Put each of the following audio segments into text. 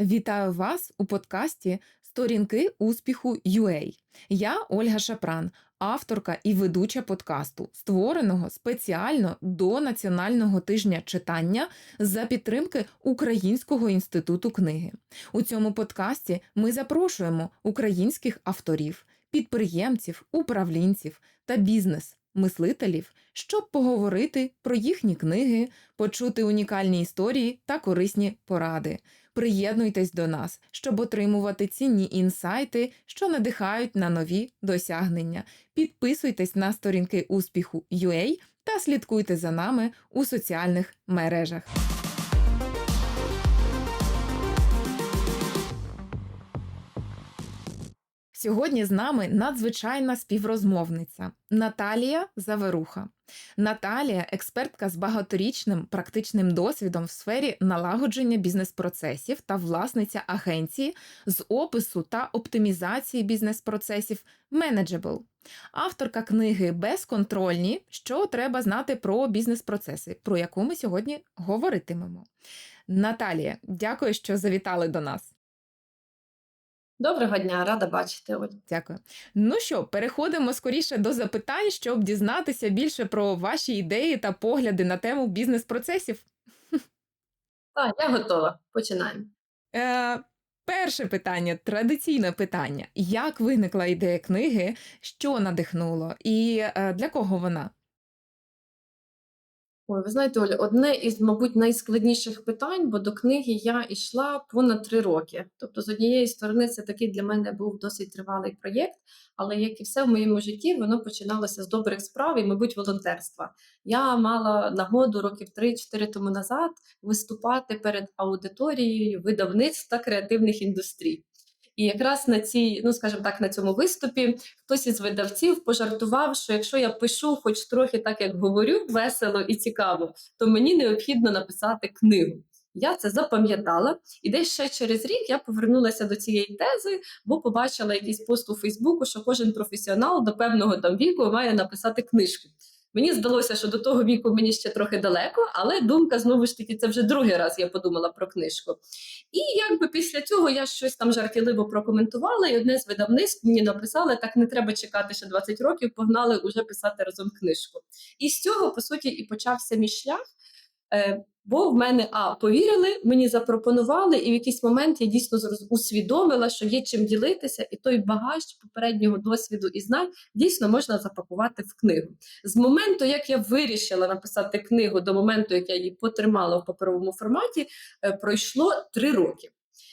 Вітаю вас у подкасті Сторінки успіху UA. Я Ольга Шапран, авторка і ведуча подкасту, створеного спеціально до Національного тижня читання за підтримки Українського інституту книги. У цьому подкасті ми запрошуємо українських авторів, підприємців, управлінців та бізнес. Мислителів, щоб поговорити про їхні книги, почути унікальні історії та корисні поради. Приєднуйтесь до нас, щоб отримувати цінні інсайти, що надихають на нові досягнення. Підписуйтесь на сторінки успіху UA та слідкуйте за нами у соціальних мережах. Сьогодні з нами надзвичайна співрозмовниця Наталія Заверуха. Наталія експертка з багаторічним практичним досвідом в сфері налагодження бізнес-процесів та власниця агенції з опису та оптимізації бізнес-процесів Manageable. Авторка книги Безконтрольні, що треба знати про бізнес-процеси, про яку ми сьогодні говоритимемо. Наталія, дякую, що завітали до нас. Доброго дня, рада бачити. Оль. Дякую. Ну що, переходимо скоріше до запитань, щоб дізнатися більше про ваші ідеї та погляди на тему бізнес-процесів. Так, я готова. Починаємо. Е, перше питання, традиційне питання: як виникла ідея книги, що надихнуло, і е, для кого вона? Ой, ви знаєте, Оля, одне із, мабуть, найскладніших питань, бо до книги я йшла понад три роки. Тобто, з однієї сторони, це такий для мене був досить тривалий проєкт, але як і все в моєму житті, воно починалося з добрих справ і, мабуть, волонтерства. Я мала нагоду років 3-4 тому назад виступати перед аудиторією видавництв та креативних індустрій. І якраз на цій, ну скажімо так, на цьому виступі хтось із видавців пожартував, що якщо я пишу, хоч трохи так як говорю, весело і цікаво, то мені необхідно написати книгу. Я це запам'ятала, і десь ще через рік я повернулася до цієї тези, бо побачила якийсь пост у Фейсбуку, що кожен професіонал до певного там віку має написати книжку. Мені здалося, що до того віку мені ще трохи далеко, але думка знову ж таки, це вже другий раз я подумала про книжку. І якби після цього я щось там жартівливо прокоментувала, і одне з видавництв мені написали: так не треба чекати ще 20 років, погнали уже писати разом книжку. І з цього, по суті, і почався мій шлях. Е, Бо в мене а повірили, мені запропонували, і в якийсь момент я дійсно усвідомила, що є чим ділитися, і той багаж попереднього досвіду і знань дійсно можна запакувати в книгу. З моменту, як я вирішила написати книгу, до моменту, як я її потримала в паперовому форматі, е, пройшло три роки.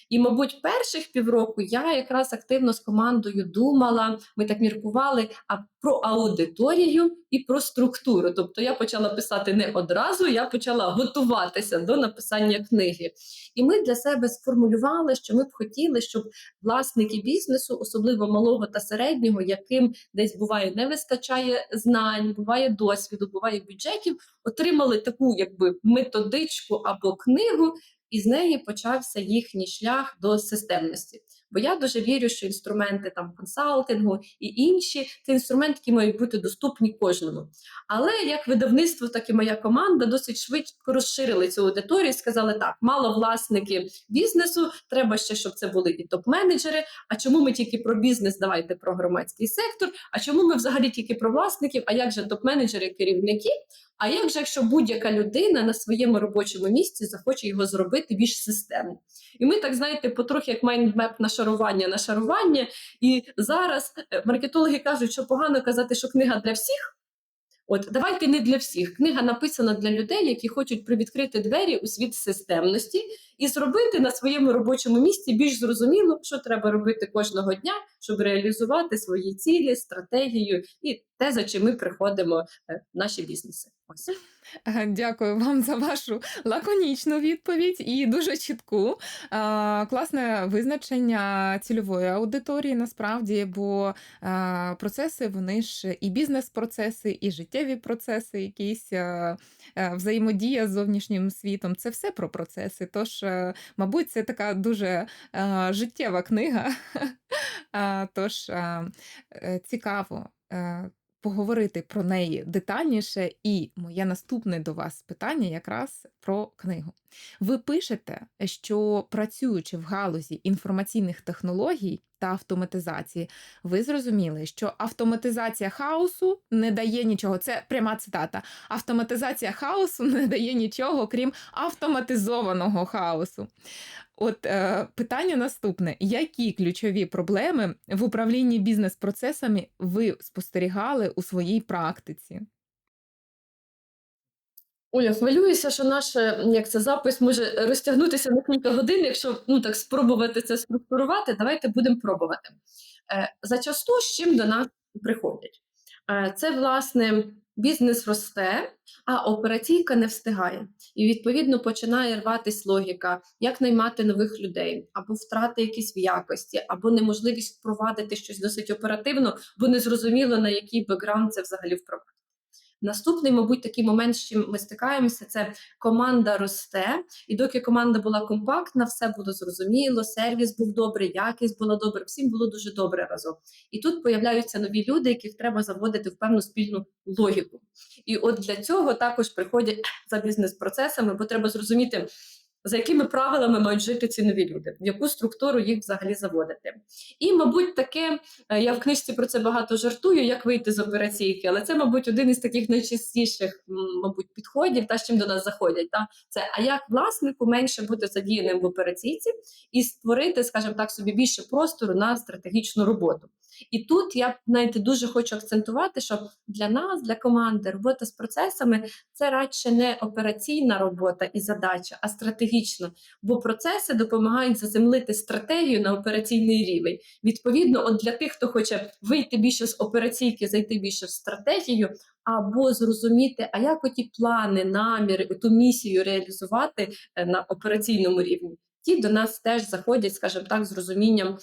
І, мабуть, перших півроку я якраз активно з командою думала, ми так міркували а про аудиторію і про структуру. Тобто я почала писати не одразу, я почала готуватися до написання книги. І ми для себе сформулювали, що ми б хотіли, щоб власники бізнесу, особливо малого та середнього, яким десь буває не вистачає знань, буває досвіду, буває бюджетів, отримали таку якби методичку або книгу і з неї почався їхній шлях до системності. Бо я дуже вірю, що інструменти там консалтингу і інші це інструменти, які мають бути доступні кожному. Але як видавництво, так і моя команда досить швидко розширили цю аудиторію. і Сказали, так, мало власники бізнесу, треба ще, щоб це були і топ-менеджери. А чому ми тільки про бізнес? Давайте про громадський сектор. А чому ми взагалі тільки про власників? А як же топ-менеджери, керівники? А як же, якщо будь-яка людина на своєму робочому місці захоче його зробити більш системно? І ми так знаєте, потрохи як майндмеп на шарування на шарування. І зараз е, маркетологи кажуть, що погано казати, що книга для всіх. От давайте не для всіх. Книга написана для людей, які хочуть привідкрити двері у світ системності і зробити на своєму робочому місці більш зрозуміло, що треба робити кожного дня, щоб реалізувати свої цілі, стратегію і те, за чим ми приходимо е, в наші бізнеси. Ось. Дякую вам за вашу лаконічну відповідь і дуже чітку. Класне визначення цільової аудиторії насправді, бо процеси вони ж і бізнес-процеси, і життєві процеси, якісь взаємодія з зовнішнім світом це все про процеси. Тож, мабуть, це така дуже життєва книга. Тож е, цікаво. Поговорити про неї детальніше. І моє наступне до вас питання якраз про книгу. Ви пишете, що працюючи в галузі інформаційних технологій та автоматизації, ви зрозуміли, що автоматизація хаосу не дає нічого. Це пряма цитата. Автоматизація хаосу не дає нічого, крім автоматизованого хаосу. От е, питання наступне: які ключові проблеми в управлінні бізнес-процесами ви спостерігали у своїй практиці? Оля, хвилююся, що наш е, як це запис може розтягнутися на кілька годин. Якщо ну так спробувати це структурувати, давайте будемо пробувати. Е, Зачасту з чим до нас приходять? Е, Це власне бізнес росте, а операційка не встигає. І відповідно починає рватись логіка, як наймати нових людей, або втрати якісь в якості, або неможливість впровадити щось досить оперативно, бо не зрозуміло на який бекграунд це взагалі впровадити. Наступний, мабуть, такий момент, з чим ми стикаємося, це команда росте, і доки команда була компактна, все було зрозуміло, сервіс був добрий, якість була добра, всім було дуже добре разом. І тут появляються нові люди, яких треба заводити в певну спільну логіку. І от для цього також приходять за бізнес-процесами, бо треба зрозуміти. За якими правилами мають жити ці нові люди, в яку структуру їх взагалі заводити? І, мабуть, таке е, я в книжці про це багато жартую, як вийти з операційки, але це, мабуть, один із таких найчастіших, мабуть, підходів, та з чим до нас заходять. Та це а як власнику менше бути задіяним в операційці і створити, скажімо так, собі більше простору на стратегічну роботу. І тут я знаєте, дуже хочу акцентувати, що для нас, для команди, робота з процесами це радше не операційна робота і задача, а стратегічна. Бо процеси допомагають заземлити стратегію на операційний рівень. Відповідно, от для тих, хто хоче вийти більше з операційки, зайти більше в стратегію, або зрозуміти, а як оті плани, наміри, ту місію реалізувати е, на операційному рівні. Ті до нас теж заходять, скажімо так, з розумінням,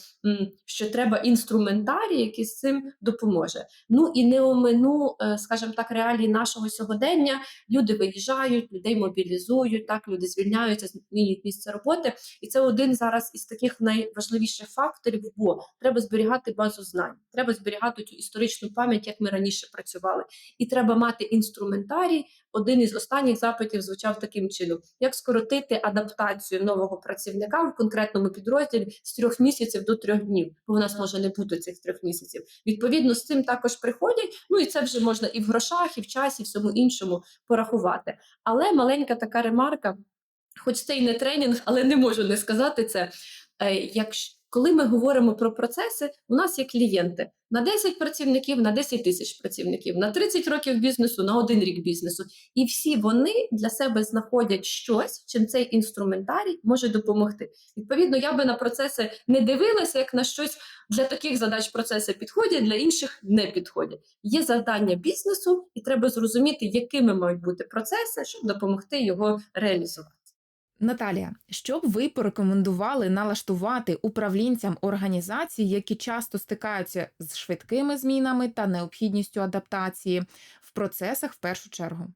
що треба інструментарій, який з цим допоможе. Ну і не омину, е, скажімо так, реалії нашого сьогодення. Люди виїжджають, людей мобілізують, так люди звільняються, змінюють місце роботи. І це один зараз із таких найважливіших факторів, бо треба зберігати базу знань, треба зберігати цю історичну пам'ять, як ми раніше працювали, і треба мати інструментарій. Один із останніх запитів звучав таким чином: як скоротити адаптацію нового працівника в конкретному підрозділі з трьох місяців до трьох днів, бо в нас може не бути цих трьох місяців. Відповідно, з цим також приходять. Ну і це вже можна і в грошах, і в часі, і всьому іншому порахувати. Але маленька така ремарка, хоч це і не тренінг, але не можу не сказати це. Е, Якщо коли ми говоримо про процеси, у нас є клієнти на 10 працівників, на 10 тисяч працівників, на 30 років бізнесу, на один рік бізнесу. І всі вони для себе знаходять щось, чим цей інструментарій може допомогти. Відповідно, я би на процеси не дивилася як на щось для таких задач процеси підходять, для інших не підходять. Є завдання бізнесу, і треба зрозуміти, якими мають бути процеси, щоб допомогти його реалізувати. Наталія, що б ви порекомендували налаштувати управлінцям організацій, які часто стикаються з швидкими змінами та необхідністю адаптації в процесах в першу чергу?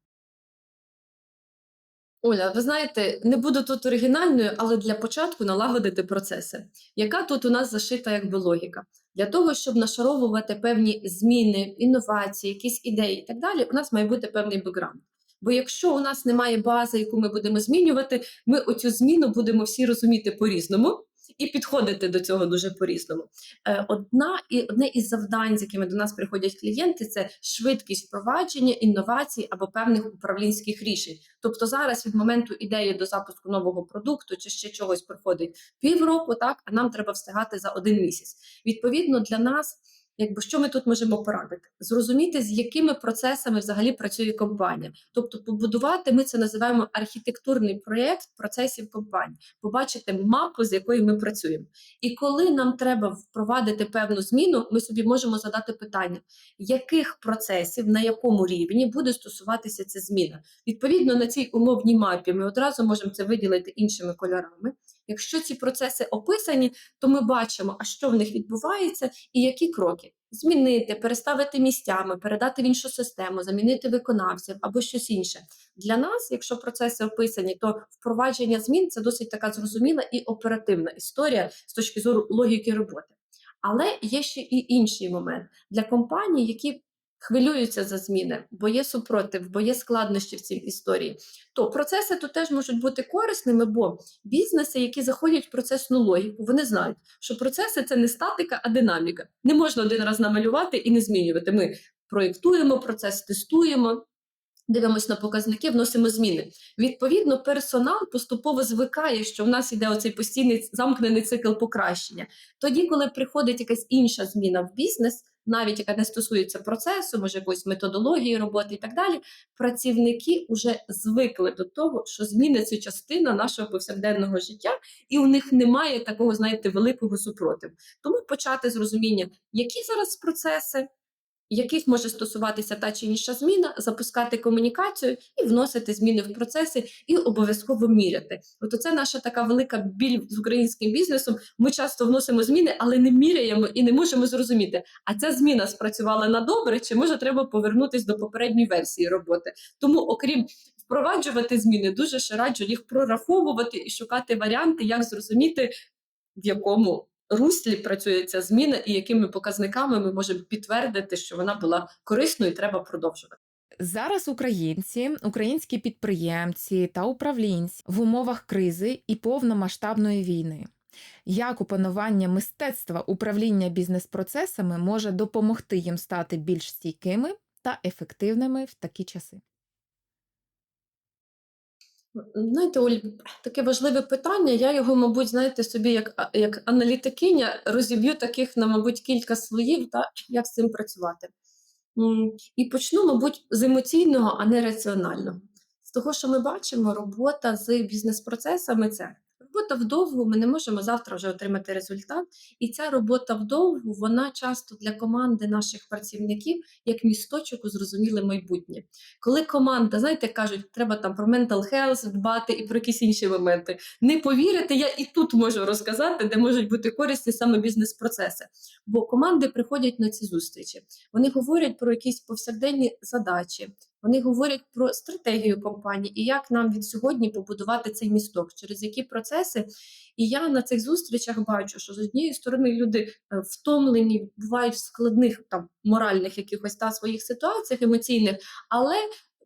Оля, ви знаєте, не буду тут оригінальною, але для початку налагодити процеси. Яка тут у нас зашита якби логіка? Для того, щоб нашаровувати певні зміни, інновації, якісь ідеї і так далі, у нас має бути певний бекграунд. Бо якщо у нас немає бази, яку ми будемо змінювати, ми оцю зміну будемо всі розуміти по-різному і підходити до цього дуже по-різному. Е, Одна і одне із завдань, з якими до нас приходять клієнти, це швидкість впровадження інновацій або певних управлінських рішень. Тобто зараз від моменту ідеї до запуску нового продукту чи ще чогось проходить півроку, так а нам треба встигати за один місяць. Відповідно, для нас. Якби що ми тут можемо порадити? Зрозуміти, з якими процесами взагалі працює компанія. Тобто, побудувати ми це називаємо архітектурний проєкт процесів компанії, побачити мапу, з якою ми працюємо. І коли нам треба впровадити певну зміну, ми собі можемо задати питання, яких процесів на якому рівні буде стосуватися ця зміна. Відповідно на цій умовній мапі ми одразу можемо це виділити іншими кольорами. Якщо ці процеси описані, то ми бачимо, а що в них відбувається і які кроки. Змінити, переставити місцями, передати в іншу систему, замінити виконавців або щось інше. Для нас, якщо процеси описані, то впровадження змін це досить така зрозуміла і оперативна історія з точки зору логіки роботи. Але є ще і інший момент для компаній, які хвилюються за зміни, бо є супротив, бо є складнощі в цій історії, то процеси тут теж можуть бути корисними, бо бізнеси, які заходять в процесну логіку, вони знають, що процеси це не статика, а динаміка. Не можна один раз намалювати і не змінювати. Ми проєктуємо процес, тестуємо. Дивимось на показники, вносимо зміни. Відповідно, персонал поступово звикає, що в нас іде оцей постійний замкнений цикл покращення. Тоді, коли приходить якась інша зміна в бізнес, навіть яка не стосується процесу, може якоїсь методології роботи і так далі, працівники вже звикли до того, що зміни це частина нашого повсякденного життя, і у них немає такого, знаєте, великого супротиву. Тому почати з розуміння, які зараз процеси, яких може стосуватися та чи інша зміна, запускати комунікацію і вносити зміни в процеси, і обов'язково міряти. От це наша така велика біль з українським бізнесом. Ми часто вносимо зміни, але не міряємо і не можемо зрозуміти, а ця зміна спрацювала на добре, чи може треба повернутись до попередньої версії роботи. Тому, окрім впроваджувати зміни, дуже ще раджу їх прораховувати і шукати варіанти, як зрозуміти, в якому руслі працює ця зміна, і якими показниками ми можемо підтвердити, що вона була корисною і треба продовжувати. Зараз українці, українські підприємці та управлінці в умовах кризи і повномасштабної війни. Як опанування мистецтва управління бізнес-процесами може допомогти їм стати більш стійкими та ефективними в такі часи? Знаєте, Оль, таке важливе питання. Я його, мабуть, знаєте, собі як, як аналітикиня розіб'ю таких на, мабуть, кілька слоїв, та, як з цим працювати. І почну, мабуть, з емоційного, а не раціонального. З того, що ми бачимо, робота з бізнес-процесами це робота вдовгу, ми не можемо завтра вже отримати результат. І ця робота вдовгу, вона часто для команди наших працівників як місточок у зрозуміле майбутнє. Коли команда, знаєте, кажуть, треба там про mental health дбати і про якісь інші моменти. Не повірите, я і тут можу розказати, де можуть бути корисні саме бізнес-процеси. Бо команди приходять на ці зустрічі. Вони говорять про якісь повсякденні задачі, вони говорять про стратегію компанії і як нам від сьогодні побудувати цей місток, через які процеси. І я на цих зустрічах бачу, що з однієї сторони люди е, втомлені, бувають в складних там моральних якихось та своїх ситуаціях емоційних, але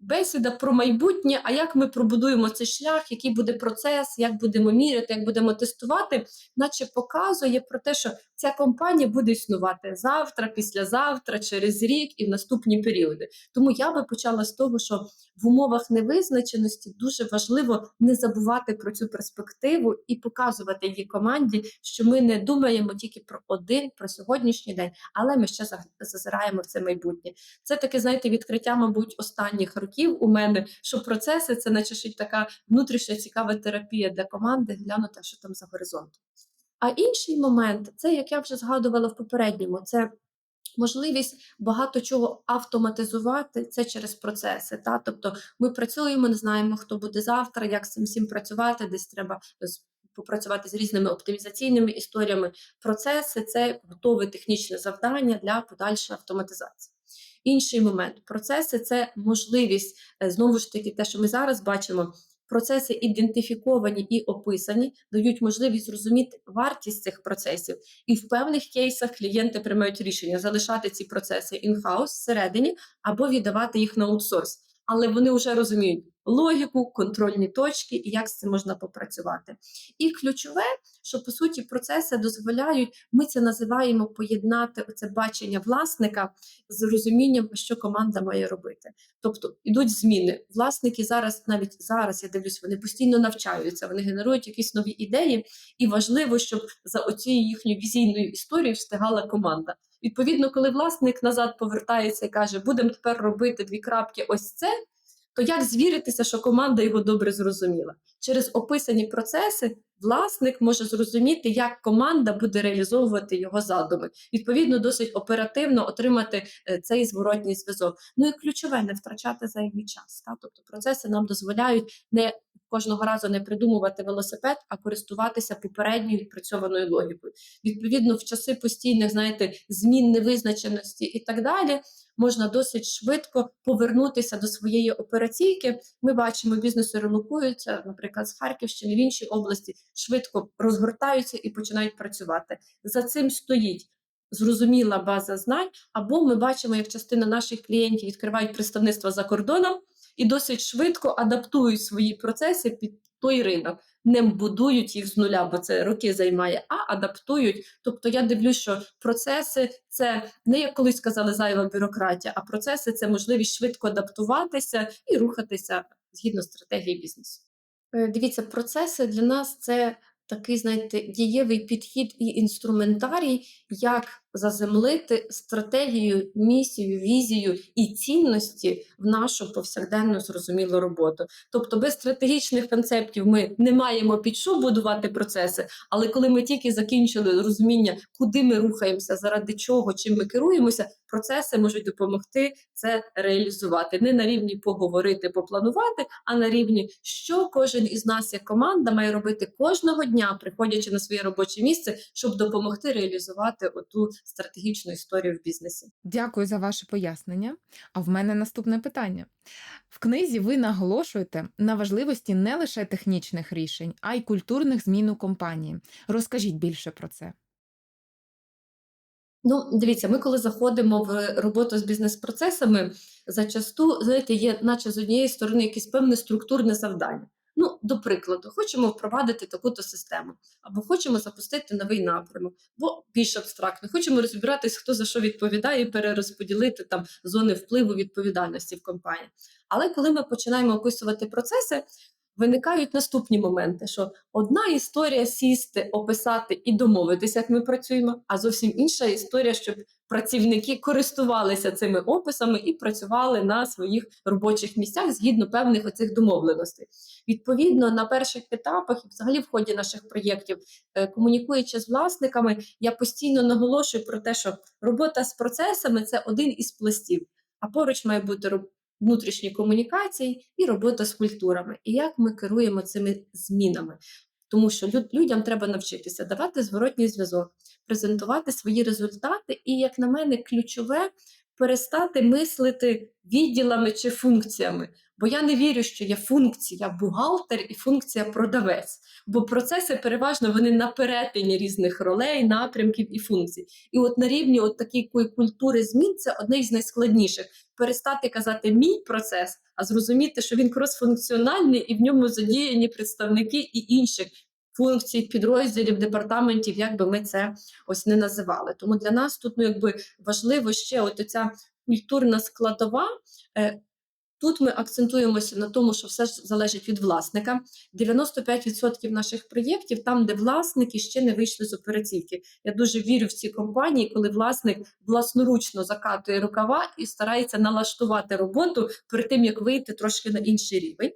бесіда про майбутнє, а як ми пробудуємо цей шлях, який буде процес, як будемо міряти, як будемо тестувати, наче показує про те, що ця компанія буде існувати завтра, післязавтра, через рік і в наступні періоди. Тому я би почала з того, що в умовах невизначеності дуже важливо не забувати про цю перспективу і показувати її команді, що ми не думаємо тільки про один, про сьогоднішній день, але ми ще зазираємо в це майбутнє. Це таке, знаєте, відкриття, мабуть, останніх років у мене, що процеси це наче ще така внутрішня цікава терапія для команди, глянути, що там за горизонтом. А інший момент, це як я вже згадувала в попередньому, це можливість багато чого автоматизувати це через процеси. Та? Тобто ми працюємо, не знаємо, хто буде завтра, як з цим всім працювати, десь треба попрацювати з різними оптимізаційними історіями. Процеси це готове технічне завдання для подальшої автоматизації. Інший момент процеси це можливість е, знову ж таки, те, що ми зараз бачимо. Процеси ідентифіковані і описані, дають можливість зрозуміти вартість цих процесів, і в певних кейсах клієнти приймають рішення залишати ці процеси in-house всередині або віддавати їх на аутсорс. Але вони вже розуміють логіку, контрольні точки і як з цим можна попрацювати. І ключове, що по суті процеси дозволяють, ми це називаємо поєднати оце бачення власника з розумінням, що команда має робити. Тобто ідуть зміни. Власники зараз, навіть зараз я дивлюсь, вони постійно навчаються, вони генерують якісь нові ідеї, і важливо, щоб за оцією їхньою візійною історією встигала команда. Відповідно, коли власник назад повертається і каже, будемо тепер робити дві крапки, ось це. То як звіритися, що команда його добре зрозуміла? Через описані процеси власник може зрозуміти, як команда буде реалізовувати його задуми. Відповідно, досить оперативно отримати е, цей зворотній зв'язок. Ну і ключове не втрачати зайвий час. Та? Тобто процеси нам дозволяють не кожного разу не придумувати велосипед, а користуватися попередньою відпрацьованою логікою. Відповідно, в часи постійних, знаєте, змін невизначеності і так далі. Можна досить швидко повернутися до своєї операційки. Ми бачимо, бізнеси релокуються, наприклад, з Харківщини в іншій області, швидко розгортаються і починають працювати. За цим стоїть зрозуміла база знань, або ми бачимо, як частина наших клієнтів відкривають представництва за кордоном і досить швидко адаптують свої процеси під той ринок. Не будують їх з нуля, бо це роки займає, а адаптують. Тобто я дивлюсь, що процеси це не як колись казали зайва бюрократія, а процеси це можливість швидко адаптуватися і рухатися згідно стратегії бізнесу. Е, Дивіться, процеси для нас це такий, знаєте, дієвий підхід і інструментарій, як заземлити стратегію, місію, візію і цінності в нашу повсякденну зрозумілу роботу. Тобто, без стратегічних концептів ми не маємо під що будувати процеси, але коли ми тільки закінчили розуміння, куди ми рухаємося, заради чого, чим ми керуємося, процеси можуть допомогти це реалізувати. Не на рівні поговорити, попланувати, а на рівні, що кожен із нас, як команда, має робити кожного дня, приходячи на своє робоче місце, щоб допомогти реалізувати оту стратегічну історію в бізнесі. Дякую за ваше пояснення. А в мене наступне питання. В книзі ви наголошуєте на важливості не лише технічних рішень, а й культурних змін у компанії. Розкажіть більше про це. Ну, дивіться, ми коли заходимо в роботу з бізнес-процесами, зачасту, знаєте, є, наче з однієї сторони, якесь певне структурне завдання. Ну, до прикладу, хочемо впровадити таку-то систему, або хочемо запустити новий напрямок, бо більш абстрактно, хочемо розібратись, хто за що відповідає, і перерозподілити там зони впливу відповідальності в компанії. Але коли ми починаємо описувати процеси, виникають наступні моменти: що одна історія сісти, описати і домовитися, як ми працюємо, а зовсім інша історія, щоб працівники користувалися цими описами і працювали на своїх робочих місцях згідно певних оцих домовленостей. Відповідно, на перших етапах і взагалі в ході наших проєктів, е, комунікуючи з власниками, я постійно наголошую про те, що робота з процесами це один із пластів, а поруч має бути роб- внутрішні комунікації і робота з культурами. І як ми керуємо цими змінами. Тому що люд- людям треба навчитися давати зворотній зв'язок, презентувати свої результати, і, як на мене, ключове перестати мислити відділами чи функціями. Бо я не вірю, що є функція бухгалтер і функція продавець. Бо процеси переважно вони на перетині різних ролей, напрямків і функцій. І от на рівні от такої культури змін це одне із найскладніших. Перестати казати мій процес, а зрозуміти, що він кросфункціональний і в ньому задіяні представники і інших функцій, підрозділів, департаментів, як би ми це ось не називали. Тому для нас тут ну, якби важливо ще от ця культурна складова. Тут ми акцентуємося на тому, що все ж залежить від власника. 95% наших проєктів там, де власники ще не вийшли з операцівки. Я дуже вірю в ці компанії, коли власник власноручно закатує рукава і старається налаштувати роботу перед тим, як вийти трошки на інший рівень.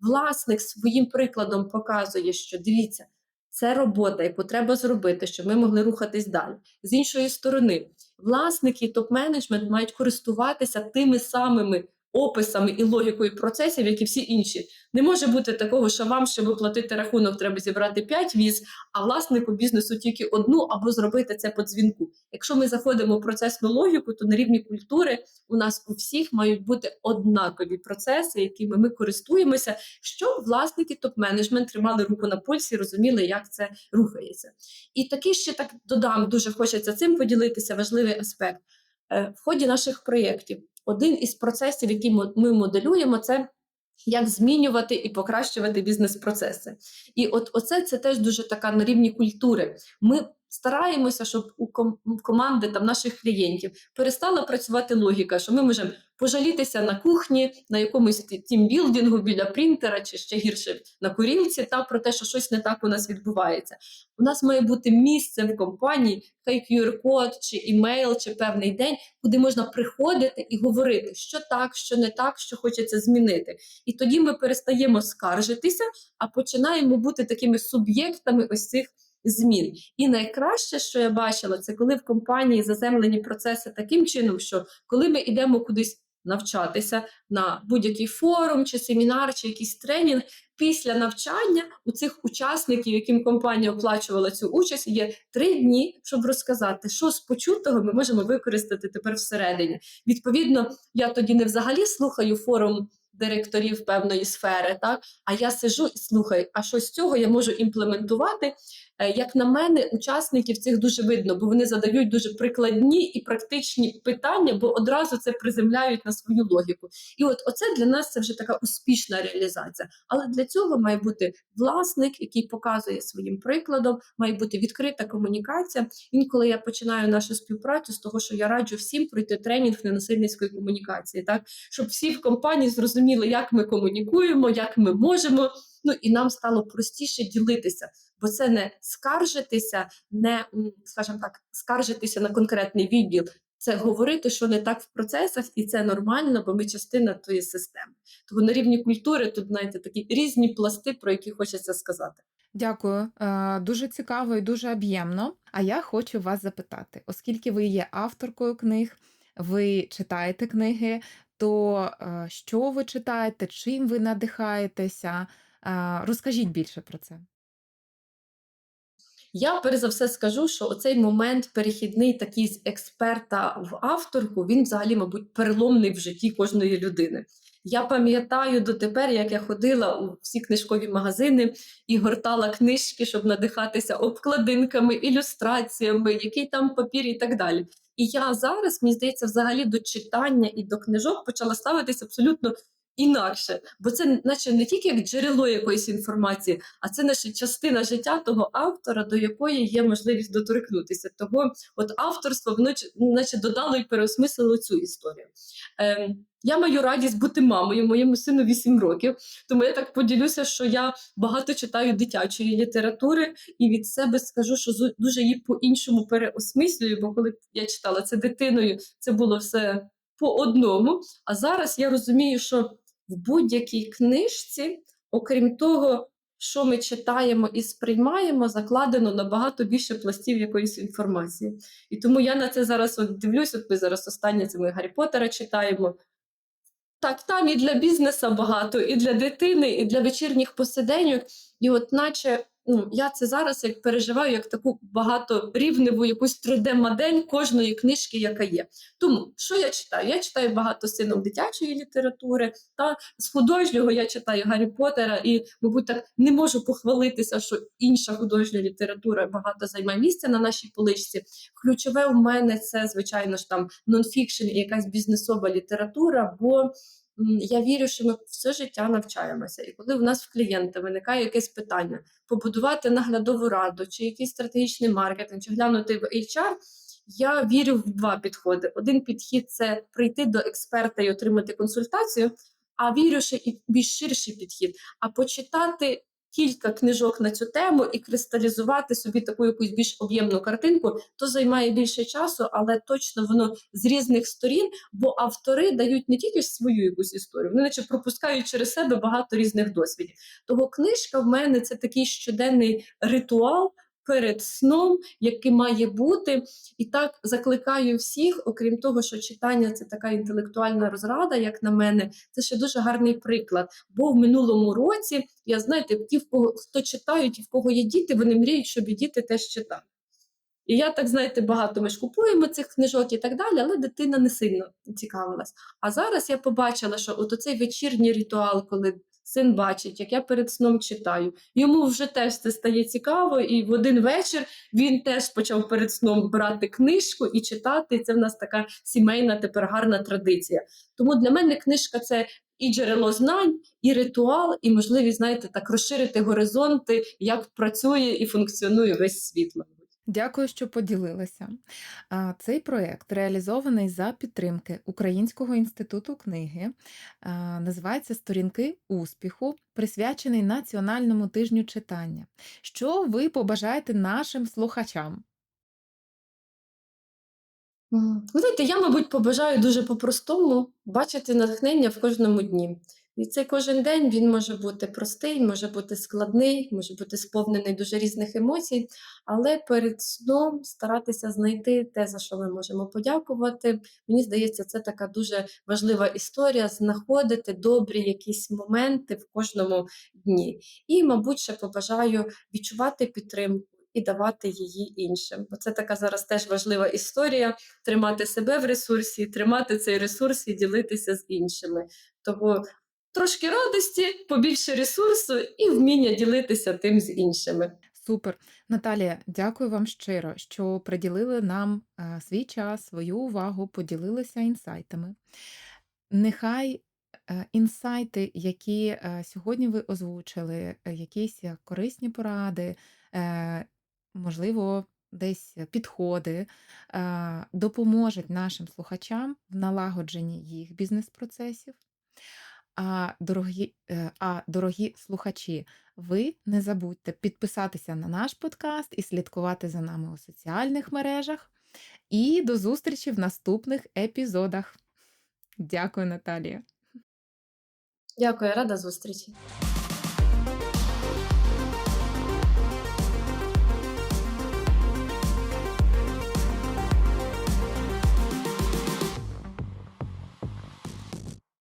Власник своїм прикладом показує, що дивіться, це робота, яку треба зробити, щоб ми могли рухатись далі. З іншої сторони, власники топ-менеджмент мають користуватися тими самими описами і логікою процесів, як і всі інші. Не може бути такого, що вам, щоб оплатити рахунок, треба зібрати 5 віз, а власнику бізнесу тільки одну або зробити це по дзвінку. Якщо ми заходимо в процесну логіку, то на рівні культури у нас у всіх мають бути однакові процеси, якими ми користуємося, щоб власники топ-менеджмент тримали руку на пульсі, розуміли, як це рухається. І такий ще так додам, дуже хочеться цим поділитися. Важливий аспект Е, в ході наших проєктів. Один із процесів, які ми моделюємо, це як змінювати і покращувати бізнес-процеси. І от оце це теж дуже така на рівні культури. Ми стараємося, щоб у команди там наших клієнтів перестала працювати логіка, що ми можемо пожалітися на кухні, на якомусь тімбілдингу біля принтера, чи ще гірше на курілці, та про те, що щось не так у нас відбувається. У нас має бути місце в компанії, хай QR-код, чи імейл, чи певний день, куди можна приходити і говорити, що так, що не так, що хочеться змінити. І тоді ми перестаємо скаржитися, а починаємо бути такими суб'єктами ось цих змін. І найкраще, що я бачила, це коли в компанії заземлені процеси таким чином, що коли ми йдемо кудись навчатися на будь-який форум, чи семінар, чи якийсь тренінг. Після навчання у цих учасників, яким компанія оплачувала цю участь, є три дні, щоб розказати, що з почутого ми можемо використати тепер всередині. Відповідно, я тоді не взагалі слухаю форум директорів певної сфери, так? А я сижу і слухаю, а що з цього я можу імплементувати? Е, Як на мене, учасників цих дуже видно, бо вони задають дуже прикладні і практичні питання, бо одразу це приземляють на свою логіку. І от оце для нас це вже така успішна реалізація. Але для цього має бути власник, який показує своїм прикладом, має бути відкрита комунікація. Інколи я починаю нашу співпрацю з того, що я раджу всім пройти тренінг ненасильницької комунікації, так щоб всі в компанії зрозуміли, як ми комунікуємо, як ми можемо. Ну і нам стало простіше ділитися, бо це не скаржитися, не скажімо так, скаржитися на конкретний відділ. Це говорити, що не так в процесах, і це нормально, бо ми частина тої системи. Тому на рівні культури тут знаєте такі різні пласти, про які хочеться сказати. Дякую, Е, дуже цікаво і дуже об'ємно. А я хочу вас запитати, оскільки ви є авторкою книг, ви читаєте книги, то е, що ви читаєте, чим ви надихаєтеся? Розкажіть більше про це. Я перш за все скажу, що оцей момент перехідний такий з експерта в авторку, він взагалі, мабуть, переломний в житті кожної людини. Я пам'ятаю дотепер, як я ходила у всі книжкові магазини і гортала книжки, щоб надихатися обкладинками, ілюстраціями, який там папір і так далі. І я зараз, мені здається, взагалі до читання і до книжок почала ставитись абсолютно інакше, бо це, наче не тільки як джерело якоїсь інформації, а це наша частина життя того автора, до якої є можливість доторкнутися. Того от авторство воно наче додало і переосмислило цю історію. Ем, я маю радість бути мамою, моєму сину 8 років, тому я так поділюся, що я багато читаю дитячої літератури і від себе скажу, що дуже її по-іншому переосмислюю, бо коли я читала це дитиною, це було все по одному. А зараз я розумію, що в будь-якій книжці, окрім того, що ми читаємо і сприймаємо, закладено набагато більше пластів якоїсь інформації. І тому я на це зараз от дивлюсь, от ми зараз останнє це ми Гаррі Поттера читаємо. Так, там і для бізнесу багато, і для дитини, і для вечірніх посиденьок. І от наче ну, я це зараз як переживаю як таку багаторівневу якусь 3D-модель кожної книжки, яка є. Тому що я читаю? Я читаю багато сином дитячої літератури, та з художнього я читаю Гаррі Поттера, і, мабуть, так не можу похвалитися, що інша художня література багато займає місця на нашій поличці. Ключове в мене це, звичайно ж, там нонфікшн і якась бізнесова література, бо я вірю, що ми все життя навчаємося. І коли в нас в клієнта виникає якесь питання, побудувати наглядову раду, чи якийсь стратегічний маркетинг, чи глянути в HR, я вірю в два підходи. Один підхід це прийти до експерта і отримати консультацію. А вірю, що і більш ширший підхід, а почитати кілька книжок на цю тему і кристалізувати собі таку якусь більш об'ємну картинку, то займає більше часу, але точно воно з різних сторін, бо автори дають не тільки свою якусь історію, вони наче пропускають через себе багато різних досвідів. Того книжка в мене це такий щоденний ритуал. Перед сном, який має бути, і так закликаю всіх, окрім того, що читання це така інтелектуальна розрада, як на мене, це ще дуже гарний приклад. Бо в минулому році я знаєте, ті, в кого хто читають і в кого є діти, вони мріють, щоб і діти теж читали. І я так, знаєте, багато ми ж купуємо цих книжок і так далі, але дитина не сильно цікавилась. А зараз я побачила, що от оцей вечірній ритуал, коли син бачить, як я перед сном читаю, йому вже теж це стає цікаво, і в один вечір він теж почав перед сном брати книжку і читати. Це в нас така сімейна тепер гарна традиція. Тому для мене книжка це і джерело знань, і ритуал, і можливість, знаєте, так розширити горизонти, як працює і функціонує весь світ. Дякую, що поділилися. Цей проєкт реалізований за підтримки Українського інституту книги. Називається Сторінки успіху, присвячений Національному тижню читання. Що ви побажаєте нашим слухачам? Знаєте, я, мабуть, побажаю дуже по-простому бачити натхнення в кожному дні. І цей кожен день він може бути простий, може бути складний, може бути сповнений дуже різних емоцій, але перед сном старатися знайти те, за що ми можемо подякувати. Мені здається, це така дуже важлива історія знаходити добрі якісь моменти в кожному дні. І, мабуть, ще побажаю відчувати підтримку. І давати її іншим. Бо це така зараз теж важлива історія тримати себе в ресурсі, тримати цей ресурс і ділитися з іншими. Того, трошки радості, побільше ресурсу і вміння ділитися тим з іншими. Супер. Наталія, дякую вам щиро, що приділили нам е, свій час, свою увагу, поділилися інсайтами. Нехай е, інсайти, які е, сьогодні ви озвучили, якісь корисні поради, можливо, десь підходи, допоможуть нашим слухачам в налагодженні їх бізнес-процесів. А дорогі, е, а дорогі слухачі, ви не забудьте підписатися на наш подкаст і слідкувати за нами у соціальних мережах. І до зустрічі в наступних епізодах. Дякую, Наталія. Дякую, рада зустрічі.